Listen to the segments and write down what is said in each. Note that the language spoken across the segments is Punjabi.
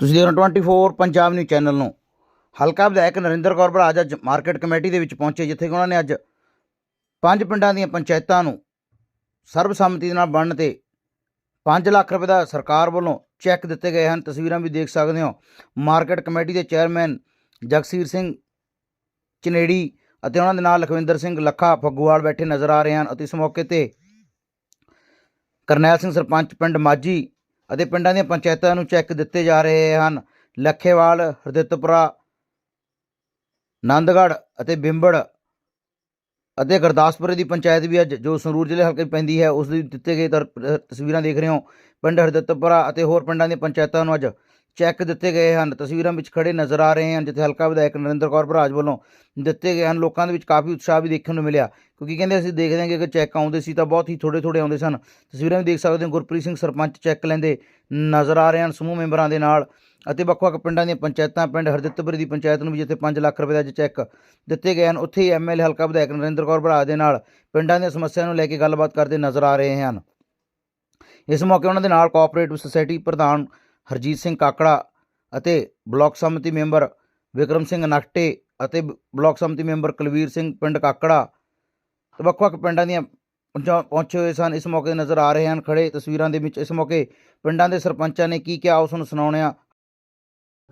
ਤੁਸੀਂ ਦੇਖ ਰਹੇ ਹੋ 24 ਪੰਜਾਬ ਨਿਊਜ਼ ਚੈਨਲ ਨੂੰ। ਹਲਕਾ ਵਿਧਾਇਕ ਨਰਿੰਦਰ ਕੌਰ ਬਰਾਜ ਅੱਜ ਮਾਰਕੀਟ ਕਮੇਟੀ ਦੇ ਵਿੱਚ ਪਹੁੰਚੇ, ਜਿੱਥੇ ਕਿ ਉਹਨਾਂ ਨੇ ਅੱਜ ਪੰਜ ਪਿੰਡਾਂ ਦੀਆਂ ਪੰਚਾਇਤਾਂ ਨੂੰ ਸਰਬਸੰਮਤੀ ਦੇ ਨਾਲ ਬਣਨ ਤੇ 5 ਲੱਖ ਰੁਪਏ ਦਾ ਸਰਕਾਰ ਵੱਲੋਂ ਚੈੱਕ ਦਿੱਤੇ ਗਏ ਹਨ। ਤਸਵੀਰਾਂ ਵੀ ਦੇਖ ਸਕਦੇ ਹੋ। ਮਾਰਕੀਟ ਕਮੇਟੀ ਦੇ ਚੇਅਰਮੈਨ ਜਗਸੀਰ ਸਿੰਘ ਚਨੇੜੀ ਅਤੇ ਉਹਨਾਂ ਦੇ ਨਾਲ ਲਖਵਿੰਦਰ ਸਿੰਘ ਲੱਖਾ ਫੱਗੂਵਾਲ ਬੈਠੇ ਨਜ਼ਰ ਆ ਰਹੇ ਹਨ। ਅਤੇ ਇਸ ਮੌਕੇ ਤੇ ਕਰਨੈਲ ਸਿੰਘ ਸਰਪੰਚ ਪਿੰਡ ਮਾਜੀ ਅਤੇ ਪਿੰਡਾਂ ਦੀਆਂ ਪੰਚਾਇਤਾਂ ਨੂੰ ਚੈੱਕ ਦਿੱਤੇ ਜਾ ਰਹੇ ਹਨ। ਲੱਖੇਵਾਲ, ਹਰਦਿੱਤਪੁਰਾ, ਨੰਦਗੜ੍ਹ ਅਤੇ ਬਿੰਬੜ ਅਤੇ ਗੁਰਦਾਸਪੁਰ ਦੀ ਪੰਚਾਇਤ ਵੀ ਅੱਜ ਜੋ ਸੰਗਰੂਰ ਜ਼ਿਲ੍ਹੇ ਹਲਕੇ ਪੈਂਦੀ ਹੈ, ਉਸ ਦੀ ਦਿੱਤੇ ਗਏ ਤਰ- ਤਸਵੀਰਾਂ ਦੇਖ ਰਹੇ ਹੋ। ਪਿੰਡ ਹਰਦਿੱਤਪੁਰਾ ਅਤੇ ਹੋਰ ਪਿੰਡਾਂ ਦੀਆਂ ਪੰਚਾਇਤਾਂ ਨੂੰ ਅੱਜ ਚੈੱਕ ਦਿੱਤੇ ਗਏ ਹਨ। ਤਸਵੀਰਾਂ ਵਿੱਚ ਖੜੇ ਨਜ਼ਰ ਆ ਰਹੇ ਹਨ, ਜਿੱਥੇ ਹਲਕਾ ਵਿਧਾਇਕ ਨਰਿੰਦਰ ਕੌਰ ਭਰਾਜ ਵੱਲੋਂ ਦਿੱਤੇ ਗਏ ਹਨ। ਲੋਕਾਂ ਦੇ ਵਿੱਚ ਕਾਫੀ ਉਤਸ਼ਾਹ ਵੀ ਦੇਖਣ ਨੂੰ ਮਿਲਿਆ, ਕਿਉਂਕਿ ਕਹਿੰਦੇ ਅਸੀਂ ਦੇਖਦੇ ਹਾਂ ਕਿ ਅਗਰ ਚੈੱਕ ਆਉਂਦੇ ਸੀ ਤਾਂ ਬਹੁਤ ਹੀ ਥੋੜੇ ਥੋੜੇ ਆਉਂਦੇ ਸਨ। ਤਸਵੀਰਾਂ ਵੀ ਦੇਖ ਸਕਦੇ ਹੋ, ਗੁਰਪ੍ਰੀਤ ਸਿੰਘ ਸਰਪੰਚ ਚੈੱਕ ਲੈਂਦੇ ਨਜ਼ਰ ਆ ਰਹੇ ਹਨ ਸਮੂਹ ਮੈਂਬਰਾਂ ਦੇ ਨਾਲ ਅਤੇ ਵੱਖ-ਵੱਖ ਪਿੰਡਾਂ ਦੀਆਂ ਪੰਚਾਇਤਾਂ, ਪਿੰਡ ਹਰਦਿੱਤਪੁਰ ਦੀ ਪੰਚਾਇਤ ਨੂੰ ਵੀ ਜਿੱਥੇ 5 ਲੱਖ ਰੁਪਏ ਦਾ ਅੱਜ ਚੈੱਕ ਦਿੱਤੇ ਗਏ ਹਨ, ਉੱਥੇ ਹੀ ਐਮਐਲਏ ਹਲਕਾ ਵਿਧਾਇਕ ਨਰਿੰਦਰ ਕੌਰ ਭਰਾ ਦੇ ਨਾਲ ਪਿੰਡਾਂ ਦੀਆਂ ਸਮੱਸਿਆਵਾਂ ਨੂੰ ਲੈ ਕੇ ਗੱਲਬਾਤ ਕਰਦੇ ਨਜ਼ਰ ਆ ਰਹੇ ਹਨ। ਇਸ ਮੌਕੇ ਉਹਨਾਂ ਦੇ ਨਾਲ ਕੋਆਪਰੇਟਿਵ ਸੁਸਾਇਟੀ ਪ੍ਰਧਾਨ ਹਰਜੀਤ ਸਿੰਘ ਕਾਕੜਾ ਅਤੇ ਬਲਾਕ ਸਮਿਤੀ ਮੈਂਬਰ ਵਿਕਰਮ ਸਿੰਘ ਨਕਟੇ ਅਤੇ ਬ- ਬਲਾਕ ਸਮਿਤੀ ਮੈਂਬਰ ਕੁਲਵੀਰ ਸਿੰਘ ਪਿੰਡ ਕਾਕੜਾ ਵੱਖ-ਵੱਖ ਪਿੰਡਾਂ ਦੀਆਂ ਪਹੁੰਚਾ- ਪਹੁੰਚੇ ਹੋਏ ਸਨ। ਇਸ ਮੌਕੇ ਨਜ਼ਰ ਆ ਰਹੇ ਹਨ ਖੜੇ ਤਸਵੀਰਾਂ ਦੇ ਵਿੱਚ। ਇਸ ਮੌਕੇ ਪਿੰਡਾਂ ਦੇ ਸਰਪੰਚਾਂ ਨੇ ਕੀ ਕਿਹਾ ਉਸ ਨੂੰ ਸੁਣਾਉਣੇ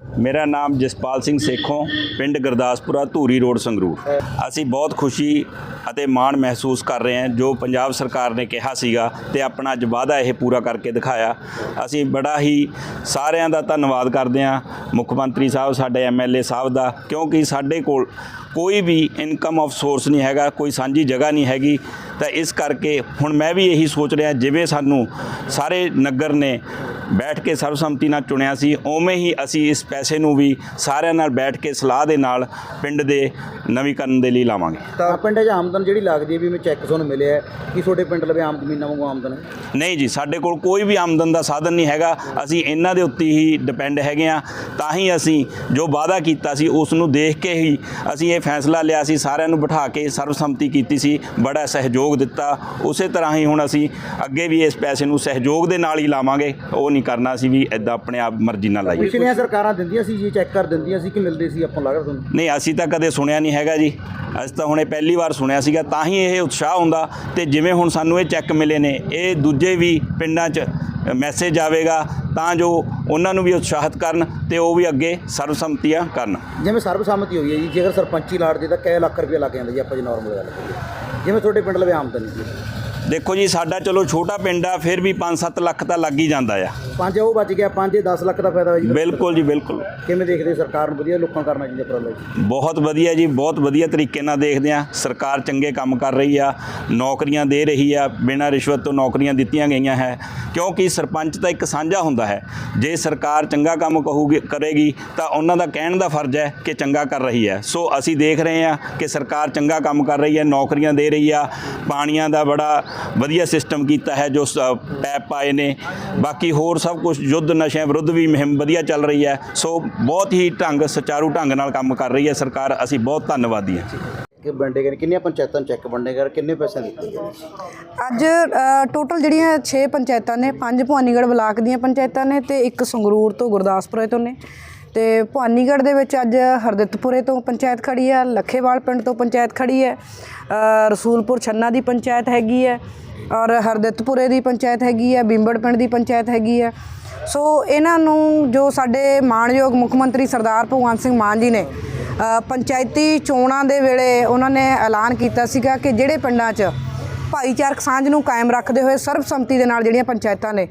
ਮੇਰਾ ਨਾਮ ਜਸਪਾਲ ਸਿੰਘ ਸੇਖੋਂ, ਪਿੰਡ ਗੁਰਦਾਸਪੁਰਾ, ਧੂਰੀ ਰੋਡ, ਸੰਗਰੂਰ। ਅਸੀਂ ਬਹੁਤ ਖੁਸ਼ੀ ਅਤੇ ਮਾਣ ਮਹਿਸੂਸ ਕਰ ਰਹੇ ਹਾਂ, ਜੋ ਪੰਜਾਬ ਸਰਕਾਰ ਨੇ ਕਿਹਾ ਸੀਗਾ ਤੇ ਆਪਣਾ ਅੱਜ ਵਾਅਦਾ ਇਹ ਪੂਰਾ ਕਰਕੇ ਦਿਖਾਇਆ। ਅਸੀਂ ਬੜਾ ਹੀ ਸਾਰਿਆਂ ਦਾ ਧੰਨਵਾਦ ਕਰਦੇ ਹਾਂ, ਮੁੱਖ ਮੰਤਰੀ ਸਾਹਿਬ, ਸਾਡੇ ਐਮਐਲਏ ਸਾਹਿਬ ਦਾ, ਕਿਉਂਕਿ ਸਾਡੇ ਕੋਲ ਕੋਈ ਵੀ ਇਨਕਮ ਆਫ ਸੋਰਸ ਨਹੀਂ ਹੈਗਾ, ਕੋਈ ਸਾਂਝੀ ਜਗ੍ਹਾ ਨਹੀਂ ਹੈਗੀ। ਤਾਂ ਇਸ ਕਰਕੇ ਹੁਣ ਮੈਂ ਵੀ ਇਹੀ ਸੋਚ ਰਿਹਾ, ਜਿਵੇਂ ਸਾਨੂੰ ਸਾਰੇ ਨਗਰ ਨੇ ਬੈਠ ਕੇ ਸਰਬਸੰਮਤੀ ਨਾਲ ਚੁਣਿਆ ਸੀ ਉਵੇਂ ਹੀ ਅਸੀਂ ਇਸ ਪੈਸੇ ਨੂੰ ਵੀ ਸਾਰਿਆਂ ਨਾਲ ਬੈਠ ਕੇ ਸਲਾਹ ਦੇ ਨਾਲ ਪਿੰਡ ਦੇ ਨਵੀਕਰਨ ਦੇ ਲਈ ਲਾਵਾਂਗੇ। ਤਾਂ ਪਿੰਡ 'ਚ ਆਮਦਨ ਜਿਹੜੀ ਲੱਗਦੀ ਹੈ ਵੀ ਮੈਂ ਚੈੱਕ ਤੁਹਾਨੂੰ ਮਿਲਿਆ ਹੈ, ਕੀ ਤੁਹਾਡੇ ਪਿੰਡ ਲਵੇ ਆਮ ਜ਼ਮੀਨਾਂ ਵਾਂਗੂ ਆਮਦਨ ਹੈ? ਨਹੀਂ ਜੀ ਸਾਡੇ ਕੋਲ ਕੋਈ ਵੀ ਆਮਦਨ ਦਾ ਸਾਧਨ ਨਹੀਂ ਹੈਗਾ ਅਸੀਂ ਇਹਨਾਂ ਦੇ ਉੱਤੇ ਹੀ ਡਿਪੈਂਡ ਹੈਗੇ ਆ ਤਾਂ ਹੀ ਅਸੀਂ ਜੋ ਵਾਅਦਾ ਕੀਤਾ ਸੀ ਉਸ ਨੂੰ ਦੇਖ ਕੇ ਹੀ ਅਸੀਂ ਇਹ ਫੈਸਲਾ ਲਿਆ ਸੀ ਸਾਰਿਆਂ ਨੂੰ ਬਿਠਾ ਕੇ ਸਰਬਸੰਮਤੀ ਕੀਤੀ ਸੀ ਬੜਾ ਸਹਿਯੋਗ ਦਿੱਤਾ ਉਸੇ ਤਰ੍ਹਾਂ ਹੀ ਹੁਣ ਅਸੀਂ ਅੱਗੇ ਵੀ ਇਸ ਪੈਸੇ ਨੂੰ ਸਹਿਯੋਗ ਦੇ ਨਾਲ ਹੀ ਲਾਵਾਂਗੇ ਉਹ ਨਹੀਂ ਕਰਨਾ ਸੀ ਵੀ ਐਦਾਂ ਆਪਣੇ ਆਪ ਮਰਜ਼ੀ ਨਾਲ ਲਾਈਏ। ਪਿਛਲੀਆਂ ਸਰਕਾਰਾਂ ਦਿੰਦੀਆਂ ਸੀ ਜੀ ਚੈੱਕ ਕਰ ਦਿੰਦੀਆਂ ਸੀ ਕਿ ਮਿਲਦੇ ਸੀ ਆਪਾਂ ਲੱਗਦਾ ਤੁਹਾਨੂੰ ਨਹੀਂ ਅਸੀਂ ਤਾਂ ਕਦੇ ਸੁਣਿਆ ਨਹੀਂ ਹੈਗਾ ਜੀ। ਅਸੀਂ ਤਾਂ ਹੁਣੇ ਪਹਿਲੀ ਵਾਰ ਸੁਣਿਆ ਸੀਗਾ ਤਾਂ ਹੀ ਇਹ ਉਤਸ਼ਾਹ ਹੁੰਦਾ ਤੇ ਜਿਵੇਂ ਹੁਣ ਸਾਨੂੰ ਇਹ ਚੈੱਕ ਮਿਲੇ ਨੇ ਇਹ ਦੂਜੇ ਵੀ ਪਿੰਡਾਂ 'ਚ ਮੈਸੇਜ ਆਵੇਗਾ ਤਾਂ ਜੋ ਉਹਨਾਂ ਨੂੰ ਵੀ ਉਤਸ਼ਾਹਿਤ ਕਰਨ ਤੇ ਉਹ ਵੀ ਅੱਗੇ ਸਰਬਸੰਮਤੀਆਂ ਕਰਨ। ਜਿਵੇਂ ਸਰਬਸੰਮਤੀ ਹੋਈ ਹੈ ਜੀ ਜੇਕਰ ਸਰਪੰਚੀ ਲਾੜ ਦੇ ਤਾਂ ਕਈ ਲੱਖ ਰੁਪਏ ਲੱਗ ਜਾਂਦਾ ਜੀ ਆਪਾਂ ਜੀ ਨਾਰਮਲ ਗੱਲ ਕਰੀਏ। ਜਿਵੇਂ ਤੁਹਾਡੇ ਪਿੰਡ ਲਵੇ ਆਮਦਨ ਨਹੀਂ ਜੀ। ਦੇਖੋ ਜੀ ਸਾਡਾ ਚਲੋ ਛੋਟਾ ਪਿੰਡ ਆ ਫਿਰ ਵੀ 5-7 ਲੱਖ ਤਾਂ ਲੱਗ ਹੀ ਜਾਂਦਾ ਆ। ਪੰਜ ਉਹ ਬਚ ਗਿਆ ਪੰਜ 10 ਲੱਖ ਦਾ ਫਾਇਦਾ ਹੋਇਆ ਜੀ। ਬਿਲਕੁਲ ਜੀ ਬਿਲਕੁਲ। ਕਿਵੇਂ ਦੇਖਦੇ ਸਰਕਾਰ ਨੂੰ? ਵਧੀਆ ਲੋਕਾਂ ਕਰਨਾ ਚਾਹੀਦਾ ਜੀ ਬਹੁਤ ਵਧੀਆ ਜੀ ਬਹੁਤ ਵਧੀਆ ਤਰੀਕੇ ਨਾਲ ਦੇਖਦੇ ਆ ਸਰਕਾਰ ਚੰਗੇ ਕੰਮ ਕਰ ਰਹੀ ਆ ਨੌਕਰੀਆਂ ਦੇ ਰਹੀ ਆ ਬਿਨਾਂ ਰਿਸ਼ਵਤ ਤੋਂ ਨੌਕਰੀਆਂ ਦਿੱਤੀਆਂ ਗਈਆਂ ਹੈ। ਕਿਉਂਕਿ ਸਰਪੰਚ ਤਾਂ ਇੱਕ ਸਾਂਝਾ ਹੁੰਦਾ ਹੈ। ਜੇ ਸਰਕਾਰ ਚੰਗਾ ਕੰਮ ਕਹੂਗੀ ਕਰੇਗੀ ਤਾਂ ਉਹਨਾਂ ਦਾ ਕਹਿਣ ਦਾ ਫਰਜ਼ ਹੈ ਕਿ ਚੰਗਾ ਕਰ ਰਹੀ ਹੈ। ਸੋ ਅਸੀਂ ਦੇਖ ਰਹੇ ਆ ਕਿ ਸਰਕਾਰ ਚੰਗਾ ਕੰਮ ਕਰ ਰਹੀ ਹੈ ਨੌਕਰੀਆਂ ਦੇ ਰਹੀ ਆ ਪਾਣੀਆਂ ਦਾ ਬੜਾ ਵਧੀਆ ਸਿਸਟਮ ਕੀਤਾ ਹੈ ਜੋ ਸ- ਪੈਪ ਪਾਏ ਨੇ। ਬਾਕੀ ਹੋਰ ਸਭ ਕੁਝ ਯੁੱਧ ਨਸ਼ਿਆਂ ਵਿਰੁੱਧ ਵੀ ਮੁਹਿੰਮ ਵਧੀਆ ਚੱਲ ਰਹੀ ਹੈ। ਸੋ ਬਹੁਤ ਹੀ ਢੰਗ ਸੁਚਾਰੂ ਢੰਗ ਨਾਲ ਕੰਮ ਕਰ ਰਹੀ ਹੈ ਸਰਕਾਰ। ਅਸੀਂ ਬਹੁਤ ਧੰਨਵਾਦੀ ਹਾਂ। ਕਿ ਵੰਡੇ ਗਏ ਕਿੰਨੀਆਂ ਪੰਚਾਇਤਾਂ ਨੂੰ ਚੈੱਕ ਵੰਡੇ ਗਏ ਕਿੰਨੇ ਪੈਸੇ ਦਿੱਤੇ ਗਏ? ਅੱਜ ਟੋਟਲ ਜਿਹੜੀਆਂ 6 ਪੰਚਾਇਤਾਂ ਨੇ ਪੰਜ ਭਵਾਨੀਗੜ੍ਹ ਬਲਾਕ ਦੀਆਂ ਪੰਚਾਇਤਾਂ ਨੇ ਤੇ ਇੱਕ ਸੰਗਰੂਰ ਤੋਂ ਗੁਰਦਾਸਪੁਰੇ ਤੋਂ ਨੇ। ਤੇ ਭਵਾਨੀਗੜ੍ਹ ਦੇ ਵਿੱਚ ਅੱਜ ਹਰਦਿੱਤਪੁਰੇ ਤੋਂ ਪੰਚਾਇਤ ਖੜੀ ਹੈ, ਲੱਖੇਵਾਲ ਪਿੰਡ ਤੋਂ ਪੰਚਾਇਤ ਖੜੀ ਹੈ ਰਸੂਲਪੁਰ ਛੰਨਾ ਦੀ ਪੰਚਾਇਤ ਹੈਗੀ ਹੈ ਔਰ ਹਰਦਿੱਤਪੁਰੇ ਦੀ ਪੰਚਾਇਤ ਹੈਗੀ ਹੈ, ਬਿੰਬੜ ਪਿੰਡ ਦੀ ਪੰਚਾਇਤ ਹੈਗੀ ਹੈ। ਸੋ ਇਹਨਾਂ ਨੂੰ ਜੋ ਸਾਡੇ ਮਾਣਯੋਗ ਮੁੱਖ ਮੰਤਰੀ ਸਰਦਾਰ ਭਗਵੰਤ ਸਿੰਘ ਮਾਨ ਜੀ ਨੇ ਪੰਚਾਇਤੀ ਚੋਣਾਂ ਦੇ ਵੇਲੇ ਉਹਨਾਂ ਨੇ ਐਲਾਨ ਕੀਤਾ ਸੀਗਾ ਕਿ ਜਿਹੜੇ ਪਿੰਡਾਂ 'ਚ ਭਾਈਚਾਰਕ ਸਾਂਝ ਨੂੰ ਕਾਇਮ ਰੱਖਦੇ ਹੋਏ ਸਰਬਸੰਮਤੀ ਦੇ ਨਾਲ ਜਿਹੜੀਆਂ ਪੰਚਾਇਤਾਂ ਨੇ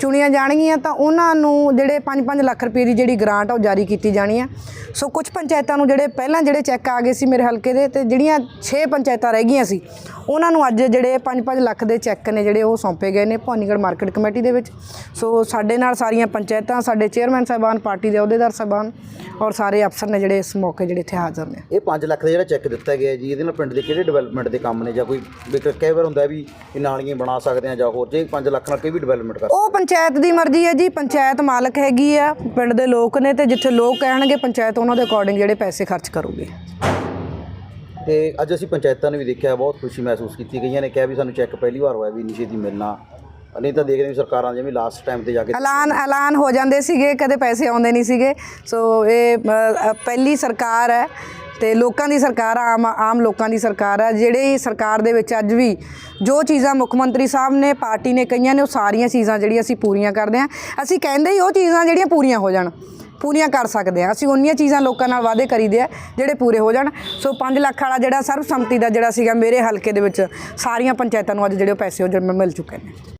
ਚੁਣੀਆਂ ਜਾਣਗੀਆਂ, ਤਾਂ ਉਹਨਾਂ ਨੂੰ ਜਿਹੜੇ 5-5 ਲੱਖ ਰੁਪਏ ਦੀ ਜਿਹੜੀ ਗ੍ਰਾਂਟ ਆ ਉਹ ਜਾਰੀ ਕੀਤੀ ਜਾਣੀ ਹੈ ਸੋ ਕੁਝ ਪੰਚਾਇਤਾਂ ਨੂੰ ਜਿਹੜੇ ਪਹਿਲਾਂ ਜਿਹੜੇ ਚੈੱਕ ਆ ਗਏ ਸੀ ਮੇਰੇ ਹਲਕੇ ਦੇ, ਤੇ ਜਿਹੜੀਆਂ 6 ਪੰਚਾਇਤਾਂ ਰਹਿ ਗਈਆਂ ਸੀ, ਉਹਨਾਂ ਨੂੰ ਅੱਜ ਜਿਹੜੇ 5-5 ਲੱਖ ਦੇ ਚੈੱਕ ਨੇ ਜਿਹੜੇ ਉਹ ਸੌਂਪੇ ਗਏ ਨੇ ਭਵਾਨੀਗੜ੍ਹ ਮਾਰਕੀਟ ਕਮੇਟੀ ਦੇ ਵਿੱਚ। ਸੋ ਸਾਡੇ ਨਾਲ ਸਾਰੀਆਂ ਪੰਚਾਇਤਾਂ, ਸਾਡੇ ਚੇਅਰਮੈਨ ਸਾਹਿਬਾਨ, ਪਾਰਟੀ ਦੇ ਅਹੁਦੇਦਾਰ ਸਾਹਿਬਾਨ ਔਰ ਸਾਰੇ ਅਫਸਰ ਨੇ ਜਿਹੜੇ ਇਸ ਮੌਕੇ ਜਿਹੜੇ ਇੱਥੇ ਹਾਜ਼ਰ ਨੇ। ਇਹ 5 ਲੱਖ ਦਾ ਜਿਹੜਾ ਚੈੱਕ ਦਿੱਤਾ ਗਿਆ ਜੀ, ਇਹਦੇ ਨਾਲ ਪਿੰਡ ਦੇ ਕਿਹੜੇ ਡਿਵੈਲਪਮੈਂਟ ਦੇ ਕੰਮ ਨੇ ਜਾਂ ਕੋਈ ਵੀ ਵਾਰ ਹੁੰਦਾ ਵੀ ਇਹ ਨਾਲੀਆਂ ਬਣਾ ਸਕਦੇ ਆ ਜਾਂ ਹੋਰ ਜੇ 5 ਲੱਖ ਨਾਲ ਕੋਈ ਵੀ ਡਿਵੈਲਪਮੈਂਟ ਕਰ ਉਹ ਪੰਚਾਇਤ ਦੀ ਮਰਜ਼ੀ ਹੈ ਜੀ ਪੰਚਾਇਤ ਮਾਲਕ ਹੈਗੀ ਆ ਪਿੰਡ ਦੇ ਲੋਕ ਨੇ ਤੇ ਜਿੱਥੇ ਲੋਕ ਕਹਿਣਗੇ ਪੰਚਾਇਤ ਉਹਨਾਂ ਦੇ ਅਕੋਰਡਿੰਗ ਜਿਹੜੇ ਪੈਸੇ ਖਰਚ ਕਰੂਗੀ। ਤੇ ਅੱਜ ਅਸੀਂ ਪੰਚਾਇਤਾਂ ਨੇ ਵੀ ਦੇਖਿਆ ਬਹੁਤ ਖੁਸ਼ੀ ਮਹਿਸੂਸ ਕੀਤੀ ਗਈਆਂ ਨੇ ਕਿਹਾ ਵੀ ਸਾਨੂੰ ਚੈੱਕ ਪਹਿਲੀ ਵਾਰ ਹੋਇਆ ਵੀ ਨਿਸ਼ੇ ਦੀ ਮਿਲਣਾ। ਨਹੀਂ ਤਾਂ ਦੇਖਦੇ ਵੀ ਸਰਕਾਰਾਂ ਜਿਵੇਂ ਲਾਸਟ ਟਾਈਮ ਤੇ ਜਾ ਕੇ ਐਲਾਨ ਐਲਾਨ ਹੋ ਜਾਂਦੇ ਸੀਗੇ ਕਦੇ ਪੈਸੇ ਆਉਂਦੇ ਨਹੀਂ ਸੀਗੇ। ਸੋ ਇਹ ਪਹਿਲੀ ਸਰਕਾਰ ਹੈ ਤੇ ਲੋਕਾਂ ਦੀ ਸਰਕਾਰ ਆਮ ਆਮ ਲੋਕਾਂ ਦੀ ਸਰਕਾਰ ਹੈ ਜਿਹੜੇ ਸਰਕਾਰ ਦੇ ਵਿੱਚ ਅੱਜ ਵੀ ਜੋ ਚੀਜ਼ਾਂ ਮੁੱਖ ਮੰਤਰੀ ਸਾਹਿਬ ਨੇ, ਪਾਰਟੀ ਨੇ ਕਹੀਆਂ ਨੇ, ਉਹ ਸਾਰੀਆਂ ਚੀਜ਼ਾਂ ਜਿਹੜੀਆਂ ਅਸੀਂ ਪੂਰੀਆਂ ਕਰਦੇ ਹਾਂ। ਅਸੀਂ ਕਹਿੰਦੇ ਹੀ ਉਹ ਚੀਜ਼ਾਂ ਜਿਹੜੀਆਂ ਪੂਰੀਆਂ ਹੋ ਜਾਣ, ਪੂਰੀਆਂ ਕਰ ਸਕਦੇ ਹਾਂ। ਅਸੀਂ ਉਹਨੀਆਂ ਚੀਜ਼ਾਂ ਲੋਕਾਂ ਨਾਲ ਵਾਅਦੇ ਕਰੀਦੇ ਆ, ਜਿਹੜੇ ਪੂਰੇ ਹੋ ਜਾਣ। ਸੋ 5 ਲੱਖ ਵਾਲਾ ਜਿਹੜਾ ਸਰਬਸੰਮਤੀ ਦਾ ਜਿਹੜਾ ਸੀਗਾ, ਮੇਰੇ ਹਲਕੇ ਦੇ ਵਿੱਚ ਸਾਰੀਆਂ ਪੰਚਾਇਤਾਂ ਨੂੰ ਅੱਜ ਜਿਹੜੇ ਉਹ ਪੈਸੇ ਉਹ ਜਿਹੜੇ ਮਿਲ ਚੁੱਕੇ ਨੇ।